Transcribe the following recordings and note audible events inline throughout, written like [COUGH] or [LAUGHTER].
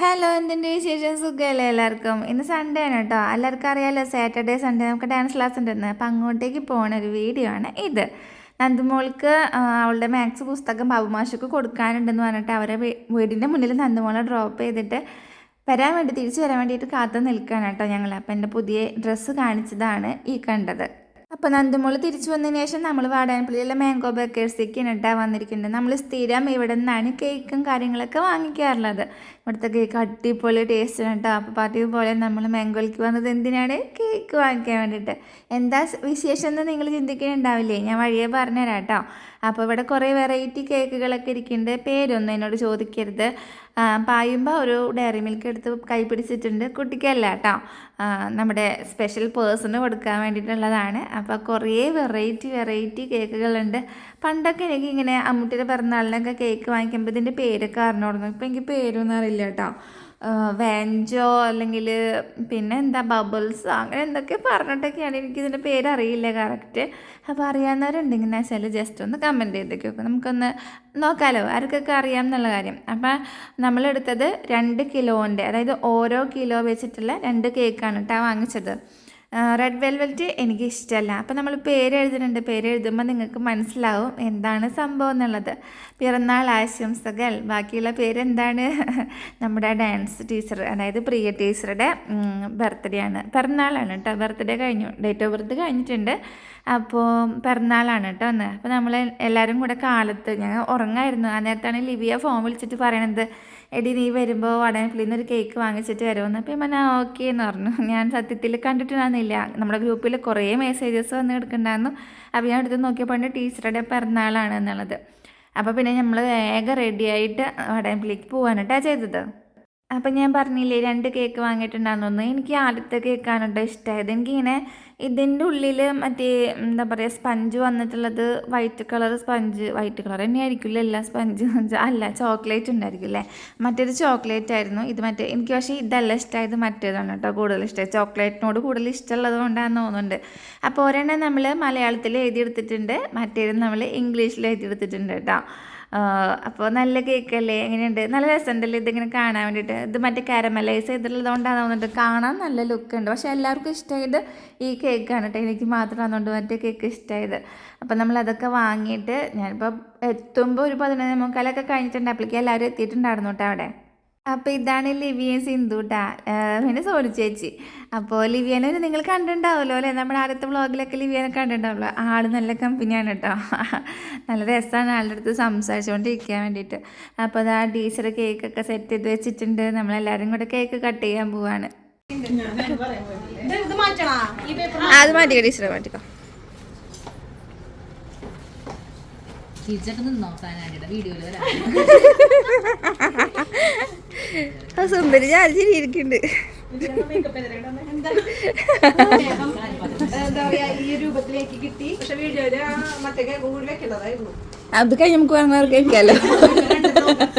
Hello എന്തിന്റെ വിശേഷം? സുഖമല്ലേ എല്ലാവർക്കും? ഇന്ന് സൺഡേ ആണ് കേട്ടോ എല്ലാവർക്കും അറിയാമല്ലോ സാറ്റർഡേ സൺഡേ നമുക്ക് ഡാൻസ് ക്ലാസ് ഉണ്ടെന്ന്. അപ്പം അങ്ങോട്ടേക്ക് പോകുന്ന ഒരു വീഡിയോ ആണ് ഇത്. നന്ദുമോൾക്ക് അവളുടെ മാത്സ് പുസ്തകം ബാബുമാഷക്ക് കൊടുക്കാനുണ്ടെന്ന് പറഞ്ഞിട്ട് അവരെ വീടിന്റെ മുന്നിൽ നന്ദുമോളെ ഡ്രോപ്പ് ചെയ്തിട്ട് വരാൻ വേണ്ടി തിരിച്ചു വരാൻ വേണ്ടിയിട്ട് കാത്തു നിൽക്കുകയാണ് കേട്ടോ ഞങ്ങൾ അപ്പം എന്റെ പുതിയ ഡ്രസ്സ് കാണിച്ചതാണ് ഈ കണ്ടത്. അപ്പോൾ നന്ദുമോൾ തിരിച്ചു വന്നതിന് ശേഷം നമ്മൾ വാടാനപ്പള്ളിയിലെ മാംഗോ ബേക്കേഴ്സിലേക്ക് കേട്ടോ വന്നിരിക്കുന്നത്. നമ്മൾ സ്ഥിരം ഇവിടെ നിന്നാണ് കേക്കും കാര്യങ്ങളൊക്കെ വാങ്ങിക്കാറുള്ളത്. ഇവിടുത്തെ കേക്ക് അടിപൊളി ടേസ്റ്റ് ആണ് കേട്ടോ അപ്പോൾ പതിവ് പോലെ നമ്മൾ മാംഗോയിലേക്ക് വന്നത് എന്തിനാണ്? കേക്ക് വാങ്ങിക്കാൻ വേണ്ടിയിട്ട് എന്താ വിശേഷം എന്ന് നിങ്ങൾ ചിന്തിക്കുന്നുണ്ടാവില്ലേ? ഞാൻ വഴിയെ പറഞ്ഞുതരാം കേട്ടോ അപ്പോൾ ഇവിടെ കുറേ വെറൈറ്റി കേക്കുകളൊക്കെ ഇരിക്കുന്നുണ്ട്. പേരൊന്നും എന്നോട് ചോദിക്കരുത്. പായുമ്പോൾ ഒരു ഡയറി മിൽക്ക് എടുത്ത് കൈ പിടിച്ചിട്ടുണ്ട്. കുട്ടിക്കല്ല കേട്ടോ നമ്മുടെ സ്പെഷ്യൽ പേഴ്സണ് കൊടുക്കാൻ വേണ്ടിയിട്ടുള്ളതാണ് അപ്പോൾ കുറേ വെറൈറ്റി വെറൈറ്റി കേക്കുകളുണ്ട് പണ്ടൊക്കെ എനിക്ക് ഇങ്ങനെ അമ്മൂട്ടിയുടെ പിറന്നാളിനൊക്കെ കേക്ക് വാങ്ങിക്കുമ്പോൾ ഇതിന്റെ പേരൊക്കെ അറിഞ്ഞോടുന്നു. ഇപ്പോൾ എനിക്ക് പേരൊന്നും അറിയില്ല. കേട്ടോ വാൻജോ അല്ലെങ്കിൽ പിന്നെ എന്താ ബബിൾസ് അങ്ങനെ എന്തൊക്കെ പറഞ്ഞിട്ടൊക്കെയാണ് എനിക്ക് ഇതിന്റെ പേര് അറിയില്ല കറക്റ്റ് അപ്പോൾ അറിയാവുന്നവരുണ്ടെങ്കിൽ വെച്ചാൽ ജസ്റ്റ് ഒന്ന് കമന്റ് ചെയ്തേക്കും. അപ്പോൾ നമുക്കൊന്ന് നോക്കാമല്ലോ ആർക്കൊക്കെ അറിയാം എന്നുള്ള കാര്യം. അപ്പം നമ്മളെടുത്തത് രണ്ട് കിലോന്റെ അതായത് ഓരോ കിലോ വെച്ചിട്ടുള്ള രണ്ട് കേക്കാണ് കേട്ടോ വാങ്ങിച്ചത്. റെഡ് വെൽവെറ്റ് എനിക്ക് ഇഷ്ടമല്ല അപ്പോൾ നമ്മൾ പേര് എഴുതുന്നുണ്ട് പേര് എഴുതുമ്പോൾ നിങ്ങൾക്ക് മനസ്സിലാവും എന്താണ് സംഭവം എന്നുള്ളത്. പിറന്നാൾ ആശംസകൾ. ബാക്കിയുള്ള പേരെന്താണ്? [LAUGHS] നമ്മുടെ ഡാൻസ് ടീച്ചർ അതായത് പ്രിയ ടീച്ചറുടെ ബർത്ത്ഡേ ആണ്. പിറന്നാളാണ് കേട്ടോ. ബർത്ത്ഡേ കഴിഞ്ഞു. ഡേറ്റ് ഓഫ് ബർത്ത് കഴിഞ്ഞിട്ടുണ്ട്. അപ്പോൾ പിറന്നാളാണ് കേട്ടോ ഒന്ന് അപ്പോൾ നമ്മൾ എല്ലാവരും കൂടെ കാലത്ത് ഞങ്ങൾ ഉറങ്ങായിരുന്നു. ആ നേരത്താണ് ലിവിയ ഫോൺ വിളിച്ചിട്ട് പറയണത്. എടി നീ വരുമ്പോൾ വടനപ്പള്ളിയിൽ നിന്ന് ഒരു കേക്ക് വാങ്ങിച്ചിട്ട് വരുമെന്ന് അപ്പം ഞാൻ ഓക്കെ എന്ന് പറഞ്ഞു. ഞാൻ സത്യത്തിൽ കണ്ടിട്ടുണ്ടായിരുന്നില്ല. നമ്മുടെ ഗ്രൂപ്പിൽ കുറേ മെസ്സേജസ് വന്ന് കിടക്കുന്നുണ്ടായിരുന്നു. അപ്പോൾ ഞാൻ എടുത്ത് നോക്കിയപ്പോൾ ടീച്ചറുടെ പിറന്നാളാണ് എന്നുള്ളത്. അപ്പോൾ പിന്നെ നമ്മൾ വേഗം റെഡിയായിട്ട് വടനപ്പള്ളിക്ക് പോകാനായിട്ടാണ് ചെയ്തത്? അപ്പം ഞാൻ പറഞ്ഞില്ലേ രണ്ട് കേക്ക് വാങ്ങിയിട്ടുണ്ടായിരുന്നു എനിക്ക് ആദ്യത്തെ കേക്കാണ് കേട്ടോ ഇഷ്ടമായത് എനിക്കിങ്ങനെ ഇതിന്റെ ഉള്ളിൽ മറ്റേ എന്താ പറയുക സ്പഞ്ച് വന്നിട്ടുള്ളത് white colour sponge white colour തന്നെ ആയിരിക്കില്ല എല്ലാ സ്പഞ്ച് അല്ല ചോക്ലേറ്റ് ഉണ്ടായിരിക്കും അല്ലേ? മറ്റേത് ചോക്ലേറ്റ് ആയിരുന്നു. ഇത് മറ്റേ എനിക്ക് പക്ഷേ ഇതല്ല ഇഷ്ടമായത് മറ്റേതാണ് കേട്ടോ കൂടുതൽ ഇഷ്ടം. ചോക്ലേറ്റിനോട് കൂടുതൽ ഇഷ്ടമുള്ളത് കൊണ്ടാണെന്ന് തോന്നുന്നുണ്ട്. അപ്പോൾ ഒരെണ്ണം നമ്മൾ മലയാളത്തിൽ എഴുതിയെടുത്തിട്ടുണ്ട്. മറ്റേത് നമ്മൾ ഇംഗ്ലീഷിൽ എഴുതിയെടുത്തിട്ടുണ്ട് കേട്ടോ. അപ്പോൾ നല്ല കേക്കല്ലേ? എങ്ങനെയുണ്ട്? നല്ല രസമുണ്ടല്ലേ ഇതിങ്ങനെ കാണാൻ വേണ്ടിയിട്ട്? ഇത് മറ്റേ കാരമലൈസ് ചെയ്തിട്ടുള്ളതുകൊണ്ടാണ് തോന്നുന്നുണ്ട്. കാണാൻ നല്ല ലുക്ക് ഉണ്ട് പക്ഷേ എല്ലാവർക്കും ഇഷ്ടമായത് ഈ കേക്കാണ് കേട്ടോ. എനിക്ക് മാത്രം അതുകൊണ്ട് മറ്റേ കേക്ക് ഇഷ്ടമായത്. അപ്പോൾ നമ്മൾ അതൊക്കെ വാങ്ങിയിട്ട് ഞാനിപ്പോൾ എത്തുമ്പോൾ ഒരു പതിനൊന്ന് മുക്കാലൊക്കെ കഴിഞ്ഞിട്ടുണ്ട്. അപ്പോഴേക്കും എല്ലാവരും എത്തിയിട്ടുണ്ടായിരുന്നു കേട്ടോ അവിടെ. അപ്പോൾ ഇതാണ് ലിവിയൻ സിന്ധുട്ടാ പിന്നെ സോറി ചേച്ചി. അപ്പോൾ ലിവിയനെ നിങ്ങൾ കണ്ടിട്ടുണ്ടാവുമല്ലോ അല്ലേ? നമ്മുടെ ആദ്യത്തെ വ്ളോഗിലൊക്കെ ലിവിയനെ കണ്ടിട്ടുണ്ടാവുമല്ലോ. ആൾ നല്ല കമ്പനിയാണ് കേട്ടോ [LAUGHS] നല്ല രസമാണ് ആളുടെ അടുത്ത് സംസാരിച്ചുകൊണ്ടിരിക്കാൻ വേണ്ടിയിട്ട്. അപ്പോൾ അത് ആ ടീച്ചർ കേക്കൊക്കെ സെറ്റ് ചെയ്ത് വെച്ചിട്ടുണ്ട്. നമ്മളെല്ലാവരും കൂടെ കേക്ക് കട്ട് ചെയ്യാൻ പോവാണ്. അത് മാറ്റിക്കോ ടീച്ചറെ മാറ്റിക്കോ. ടീച്ചർക്ക് നിന്നോ ഫാനായിട്ട് വീഡിയോയിൽ വരാം. [LAUGHS] ആ സുന്ദരി ഞാൻ ചിരിയിരിക്കുന്നുണ്ട് കൂടി വെക്കേണ്ടതായിരുന്നു അത് കഴിഞ്ഞ് നമുക്ക് വേണമെങ്കിൽ കഴിക്കാമല്ലോ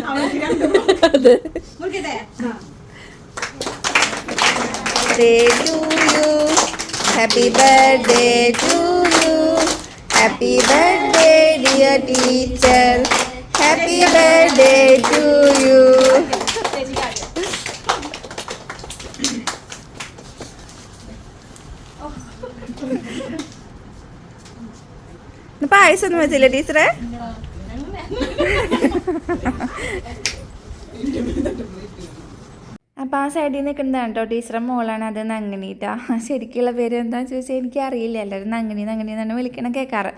അവൾക്ക് ടു അതെ മുറിക്കട്ടെ birthday to you. Happy birthday to you. Happy birthday, dear teacher. Happy birthday to you. ഇന്ന് പായസം ഒന്നും വെച്ചില്ല ടീച്ചറെ? അപ്പോൾ ആ സൈഡിൽ നിൽക്കുന്നതാണ് കേട്ടോ ടീച്ചറെ മോളാണ് അത് നങ്ങിനീട്ടാ. ശരിക്കുള്ള പേര് എന്താണെന്ന് ചോദിച്ചാൽ എനിക്ക് അറിയില്ല എല്ലാവരും നങ്ങിനി നങ്ങിനി എന്നാണ് വിളിക്കണം കേൾക്കാറ്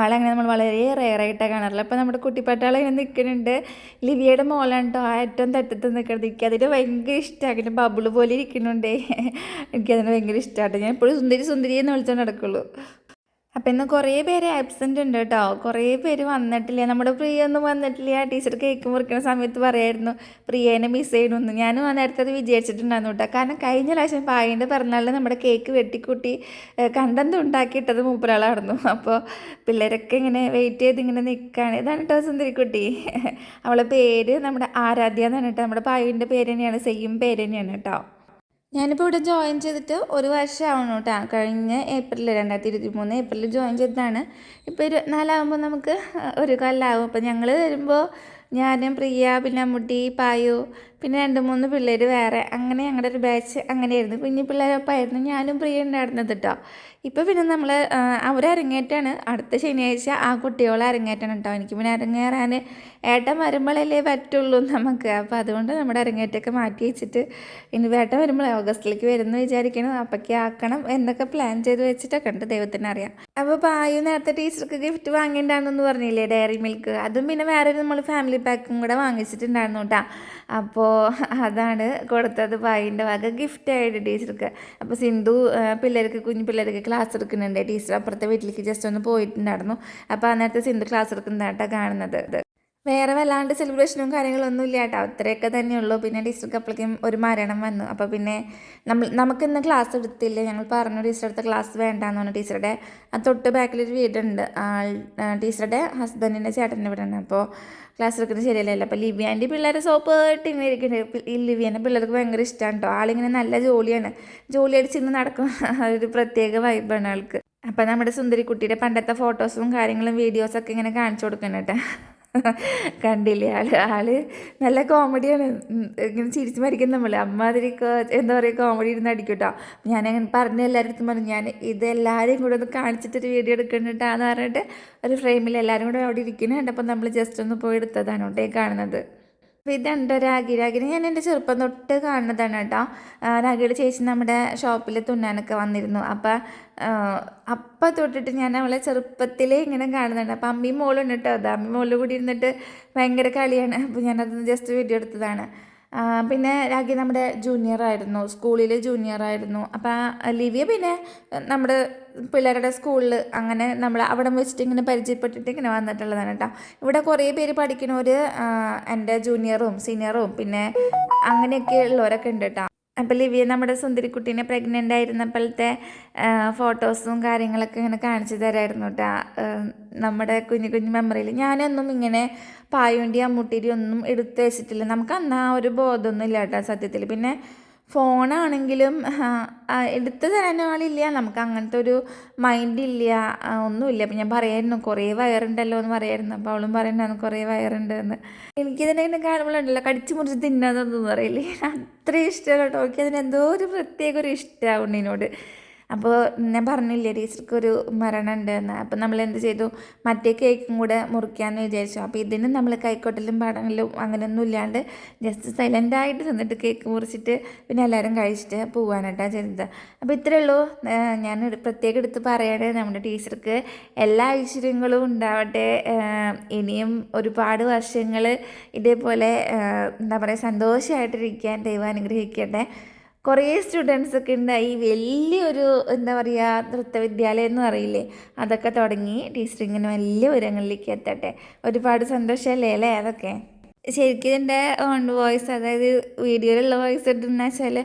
ആളങ്ങനെ നമ്മൾ വളരെ റെയറായിട്ടാണ് കാണാറുള്ളത്. അപ്പോൾ നമ്മുടെ കുട്ടിപ്പട്ടാളം ഇങ്ങനെ നിൽക്കുന്നുണ്ട്. ലിവിയുടെ മോളാണ് കേട്ടോ ആ ഏറ്റവും തട്ടത്ത് നിൽക്കുന്നത്. എനിക്ക് അതിന് ഭയങ്കര ഇഷ്ടമാണ് പിന്നെ ബബിൾ പോലെ ഇരിക്കുന്നുണ്ടേ. എനിക്കതിന് ഭയങ്കര ഇഷ്ടമാണ് ഞാൻ എപ്പോഴും സുന്ദരി സുന്ദരി എന്ന് വിളിച്ചോണ്ട് നടക്കുള്ളൂ. അപ്പം ഇന്ന് കുറേ പേര് ആബ്സെന്റ് ഉണ്ട് കേട്ടോ കുറേ പേര് വന്നിട്ടില്ല. നമ്മുടെ പ്രിയ ഒന്നും വന്നിട്ടില്ല. ടീച്ചർ കേക്ക് മുറിക്കുന്ന സമയത്ത് പറയായിരുന്നു പ്രിയേനെ മിസ് ചെയ്യണമെന്ന് ഞാനും നേരത്തെ അത് വിചാരിച്ചിട്ടുണ്ടായിരുന്നു കേട്ടോ കാരണം കഴിഞ്ഞ പ്രാവശ്യം പായന്റെ പിറന്നാളിൽ നമ്മുടെ കേക്ക് വെട്ടിക്കൂട്ടി കണ്ടന്ത് ഉണ്ടാക്കിയിട്ടത് മൂപ്പരാളായിരുന്നു. അപ്പോൾ പിള്ളേരൊക്കെ ഇങ്ങനെ വെയിറ്റ് ചെയ്ത് ഇങ്ങനെ നിൽക്കുകയാണ് ഇതാണ് കേട്ടോ സുന്ദരിക്കുട്ടി. അവളെ പേര് നമ്മുടെ ആരാധ്യ എന്നാണ് കേട്ടോ നമ്മുടെ പായുവിന്റെ പേര് തന്നെയാണ് സെയിം പേര് തന്നെയാണ് കേട്ടോ ഞാനിപ്പോൾ ഇവിടെ ജോയിൻ ചെയ്തിട്ട് ഒരു വർഷമാവണം കേട്ടോ കഴിഞ്ഞ ഏപ്രിൽ രണ്ടായിരത്തി ഇരുപത്തി മൂന്ന് ഏപ്രിൽ ജോയിൻ ചെയ്തതാണ്. ഇപ്പോൾ ഇരുപത്തിനാലാകുമ്പോൾ നമുക്ക് ഒരു കൊല്ലമാവും അപ്പോൾ ഞങ്ങൾ വരുമ്പോൾ ഞാനും പ്രിയ പിന്നെ മുടി പായു പിന്നെ രണ്ട് മൂന്ന് പിള്ളേർ വേറെ. അങ്ങനെ ഞങ്ങളുടെ ഒരു ബാച്ച് അങ്ങനെയായിരുന്നു. കുഞ്ഞു പിള്ളേരൊപ്പമായിരുന്നു ഞാനും പ്രിയ ഉണ്ടായിരുന്നത് കേട്ടോ ഇപ്പോൾ പിന്നെ നമ്മൾ അവർ അരങ്ങേറ്റാണ്. അടുത്ത ശനിയാഴ്ച ആ കുട്ടികളെ അരങ്ങേറ്റാണ് കേട്ടോ എനിക്ക് പിന്നെ അരങ്ങേറാൻ ഏട്ടൻ വരുമ്പോഴല്ലേ പറ്റുള്ളൂ നമുക്ക്. അപ്പോൾ അതുകൊണ്ട് നമ്മുടെ അരങ്ങേറ്റമൊക്കെ മാറ്റി വെച്ചിട്ട് ഇനി വേട്ടം വരുമ്പോൾ ഓഗസ്റ്റിലേക്ക് വരുമെന്ന് വിചാരിക്കണം. അപ്പൊക്കെ ആക്കണം എന്നൊക്കെ പ്ലാൻ ചെയ്ത് വെച്ചിട്ടൊക്കെ ഉണ്ട്. ദൈവത്തിന് അറിയാം. അപ്പോൾ പായു നേരത്തെ ടീച്ചർക്ക് ഗിഫ്റ്റ് വാങ്ങിയിട്ടുണ്ടാണെന്ന് പറഞ്ഞില്ലേ? ഡയറി മിൽക്ക് അതും പിന്നെ വേറെ നമ്മൾ ഫാമിലി പാക്കും കൂടെ വാങ്ങിച്ചിട്ടുണ്ടായിരുന്നു കേട്ടോ അപ്പോൾ അതാണ് കൊടുത്തത് ഭായിന്റെ വക ഗിഫ്റ്റായിട്ട് ടീച്ചർക്ക്. അപ്പോൾ സിന്ധു പിള്ളേർക്ക് കുഞ്ഞു പിള്ളേർക്ക് ക്ലാസ് എടുക്കുന്നുണ്ട്. ടീച്ചർ അപ്പുറത്തെ വീട്ടിലേക്ക് ജസ്റ്റ് ഒന്ന് പോയിട്ടുണ്ടായിരുന്നു. അപ്പോൾ അന്നേരത്തെ നേരത്തെ സിന്ധു ക്ലാസ് എടുക്കുന്നതായിട്ടാണ് കാണുന്നത് വേറെ വല്ലാണ്ട് സെലിബ്രേഷനും കാര്യങ്ങളൊന്നും ഇല്ല കേട്ടോ. അത്രയൊക്കെ തന്നെയുള്ളൂ. പിന്നെ ടീച്ചർക്ക് അപ്പോഴേക്കും ഒരു മരണം വന്നു. അപ്പോൾ പിന്നെ നമ്മൾ നമുക്കിന്ന് ക്ലാസ് എടുത്തില്ല. ഞങ്ങൾ പറഞ്ഞു ടീച്ചർ അടുത്ത ക്ലാസ് വേണ്ടാന്ന് പറഞ്ഞു. ടീച്ചറുടെ ആ തൊട്ട് ബാക്കിലൊരു വീടുണ്ട്. ടീച്ചറുടെ ഹസ്ബൻഡിന്റെ ചേട്ടന്റെ വീടാണ്. അപ്പോൾ ക്ലാസ് എടുക്കുന്നത് ശരിയല്ലല്ലോ. അപ്പോൾ ലിവിയാന്റെ പിള്ളേരെ സോപ്പ് ഇങ്ങനെ ഇരിക്കുന്നുണ്ട് ഈ ലിവിയാന്റെ പിള്ളേർക്ക് ഭയങ്കര ഇഷ്ടമാണ് കേട്ടോ ആളിങ്ങനെ നല്ല ജോലിയാണ്. ജോലി അടിച്ചിരുന്ന് നടക്കും. [LAUGHS] ഒരു പ്രത്യേക വൈബാണ് ആൾക്ക്. അപ്പോൾ നമ്മുടെ സുന്ദരിക്കുട്ടിയുടെ പണ്ടത്തെ ഫോട്ടോസും കാര്യങ്ങളും വീഡിയോസൊക്കെ ഇങ്ങനെ കാണിച്ചു കൊടുക്കണം കേട്ടോ കണ്ടില്ലേ? ആൾ ആൾ നല്ല കോമഡിയാണ്. ഇങ്ങനെ ചിരിച്ച് മരിക്കും നമ്മൾ അമ്മാതിരി എന്താ പറയുക കോമഡി ഇരുന്ന് അടിക്കട്ടോ. കേട്ടോ ഞാൻ അങ്ങനെ പറഞ്ഞ എല്ലാവരുടെ പറഞ്ഞു ഞാൻ ഇത് എല്ലാവരെയും കൂടെ ഒന്ന് കാണിച്ചിട്ടൊരു വീഡിയോ എടുക്കണ്ടിട്ടാന്ന് പറഞ്ഞിട്ട് ഒരു ഫ്രെയിമിൽ എല്ലാവരും കൂടെ അവിടെ ഇരിക്കുന്നുണ്ട്. അപ്പോൾ നമ്മൾ ജസ്റ്റ് ഒന്ന് പോയി എടുത്തതാണ് കേട്ടോ കാണുന്നത്. അപ്പോൾ ഇതുണ്ട് രാഗി. രാഗിനെ ഞാൻ എന്റെ ചെറുപ്പം തൊട്ട് കാണുന്നതാണ് കേട്ടോ. രാഗിയുടെ ചേച്ചി നമ്മുടെ ഷോപ്പിൽ തുന്നാനൊക്കെ വന്നിരുന്നു. അപ്പോൾ അപ്പം തൊട്ടിട്ട് ഞാൻ അവളെ ചെറുപ്പത്തിലേ ഇങ്ങനെ കാണുന്നുണ്ട് അപ്പം അമ്മയും മോളും ഉണ്ട് കേട്ടോ. അത് അമ്മയും മോളിൽ കൂടി ഇരുന്നിട്ട് ഭയങ്കര കളിയാണ്. അപ്പോൾ ഞാനത് ജസ്റ്റ് വീഡിയോ എടുത്തതാണ്. പിന്നെ രാഖി നമ്മുടെ ജൂനിയർ ആയിരുന്നു സ്കൂളിൽ ജൂനിയർ ആയിരുന്നു. അപ്പോൾ ലിവിയ പിന്നെ നമ്മുടെ പിള്ളേരുടെ സ്കൂളിൽ അങ്ങനെ നമ്മൾ അവിടെ വെച്ചിട്ട് ഇങ്ങനെ പരിചയപ്പെട്ടിട്ട് ഇങ്ങനെ വന്നിട്ടുള്ളതാണ് കേട്ടോ ഇവിടെ കുറേ പേര് പഠിക്കുന്നവർ എന്റെ ജൂനിയറും സീനിയറും പിന്നെ അങ്ങനെയൊക്കെ ഉള്ളവരൊക്കെ ഉണ്ട് കേട്ടോ അപ്പോൾ ലിവിയ നമ്മുടെ സുന്ദരിക്കുട്ടീനെ പ്രഗ്നന്റ് ആയിരുന്നപ്പോഴത്തെ ഫോട്ടോസും കാര്യങ്ങളൊക്കെ ഇങ്ങനെ കാണിച്ചു തരായിരുന്നു കേട്ടോ നമ്മുടെ കുഞ്ഞു കുഞ്ഞു മെമ്മറിയിൽ ഞാനൊന്നും ഇങ്ങനെ പായുണ്ടി അമ്മൂട്ടിരി ഒന്നും എടുത്തു വെച്ചിട്ടില്ല. നമുക്ക് അന്ന് ആ ഒരു ബോധമൊന്നും ഇല്ല കേട്ടോ സത്യത്തിൽ. പിന്നെ ഫോണാണെങ്കിലും എടുത്ത് തരാൻ ആളില്ല. നമുക്ക് അങ്ങനത്തെ ഒരു മൈൻഡ് ഇല്ല. ഒന്നുമില്ല. അപ്പം ഞാൻ പറയായിരുന്നു കുറേ വയറുണ്ടല്ലോ എന്ന് പറയായിരുന്നു. അപ്പോൾ അവളും പറയുന്നുണ്ടായിരുന്നു കുറേ വയറുണ്ട് എന്ന്. എനിക്കിതിനെ ഇങ്ങനെ കാണുമ്പോഴുണ്ടല്ലോ കടിച്ചു മുറിച്ച് തിന്നാന്നൊന്നും പറയില്ലേ. അത്രയും ഇഷ്ടമാണ് കേട്ടോ. എന്തോ ഒരു പ്രത്യേക ഒരു ഇഷ്ടമാണ് ഉണ്ണിനോട്. അപ്പോൾ ഞാൻ പറഞ്ഞില്ലേ ടീച്ചർക്ക് ഒരു മരണം ഉണ്ടെന്ന് അപ്പോൾ നമ്മൾ എന്ത് ചെയ്തു? മറ്റേ കേക്കും കൂടെ മുറിക്കാമെന്ന് വിചാരിച്ചു. അപ്പോൾ ഇതിന് നമ്മൾ കൈക്കോട്ടലും പാടങ്ങളിലും അങ്ങനെയൊന്നും ഇല്ലാണ്ട് ജസ്റ്റ് സൈലന്റായിട്ട് നിന്നിട്ട് കേക്ക് മുറിച്ചിട്ട് പിന്നെ എല്ലാവരും കഴിച്ചിട്ട് പോവാനായിട്ടാണ് ചെയ്തത്. അപ്പോൾ ഇത്രയേ ഉള്ളൂ. ഞാൻ പ്രത്യേകം എടുത്ത് പറയണേ. നമ്മുടെ ടീച്ചർക്ക് എല്ലാ ഐശ്വര്യങ്ങളും ഉണ്ടാവട്ടെ. ഇനിയും ഒരുപാട് വർഷങ്ങൾ ഇതേപോലെ എന്താ പറയുക സന്തോഷമായിട്ടിരിക്കാൻ ദൈവം അനുഗ്രഹിക്കട്ടെ. കുറേ സ്റ്റുഡൻസൊക്കെ ഉണ്ടായി വലിയൊരു എന്താ പറയുക നൃത്ത വിദ്യാലയം എന്ന് പറയില്ലേ അതൊക്കെ തുടങ്ങി ടീച്ചർ ഇങ്ങനെ വലിയ ഉയരങ്ങളിലേക്ക് എത്തട്ടെ. ഒരുപാട് സന്തോഷമല്ലേ അല്ലേ അതൊക്കെ? ശരിക്കും ഇതിന്റെ ഓൺ വോയിസ് അതായത് വീഡിയോയിലുള്ള വോയിസ് ഇട്ടെന്ന് വെച്ചാൽ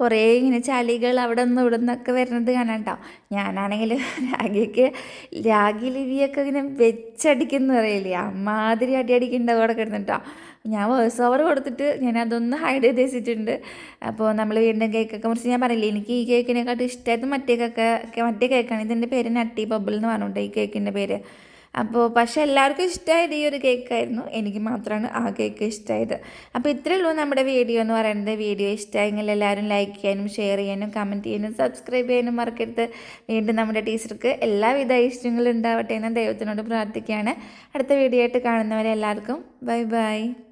കുറേ ഇങ്ങനെ ചളികൾ അവിടെ നിന്ന് ഇവിടെ നിന്നൊക്കെ വരുന്നത് കാണാം കേട്ടോ ഞാനാണെങ്കിൽ രാഗിക്ക് രാഗി ലിവിയൊക്കെ ഇങ്ങനെ വെച്ചടിക്കുന്നു പറയില്ലേ അമ്മാതിരി അടി അടിക്കുന്നുണ്ടാവും അവിടെ കിടന്നിട്ടോ. ഞാൻ വോയിസ് ഓവർ കൊടുത്തിട്ട് ഞാൻ അതൊന്ന് ഹൈഡ് ചെയ്ത് വെച്ചിട്ടുണ്ട്. അപ്പോൾ നമ്മൾ വീണ്ടും കേക്കൊക്കെ മുറിച്ച് ഞാൻ പറയില്ലേ എനിക്ക് ഈ കേക്കിനെക്കാട്ടും ഇഷ്ടമായത് മറ്റേ കേക്കൊക്കെ മറ്റേ കേക്കാണ് ഇതിന്റെ പേര് നട്ടി ബബിൾ എന്ന് പറഞ്ഞിട്ടുണ്ട് ഈ കേക്കിന്റെ പേര്. അപ്പോൾ പക്ഷേ എല്ലാവർക്കും ഇഷ്ടമായത് ഈ ഒരു കേക്കായിരുന്നു. എനിക്ക് മാത്രമാണ് ആ കേക്ക് ഇഷ്ടമായത് അപ്പോൾ ഇത്രയേ ഉള്ളൂ നമ്മുടെ വീഡിയോ എന്ന് പറയുന്നത്. വീഡിയോ ഇഷ്ടമായെങ്കിൽ എല്ലാവരും ലൈക്ക് ചെയ്യാനും ഷെയർ ചെയ്യാനും കമന്റ് ചെയ്യാനും സബ്സ്ക്രൈബ് ചെയ്യാനും മറക്കരുത്. വീണ്ടും നമ്മുടെ ടീച്ചർക്ക് എല്ലാവിധ ഇഷ്ടങ്ങളും ഉണ്ടാവട്ടെ എന്ന് ദൈവത്തിനോട് പ്രാർത്ഥിക്കുകയാണ്. അടുത്ത വീഡിയോ ആയിട്ട് കാണുന്നവരെ എല്ലാവർക്കും ബൈ ബൈ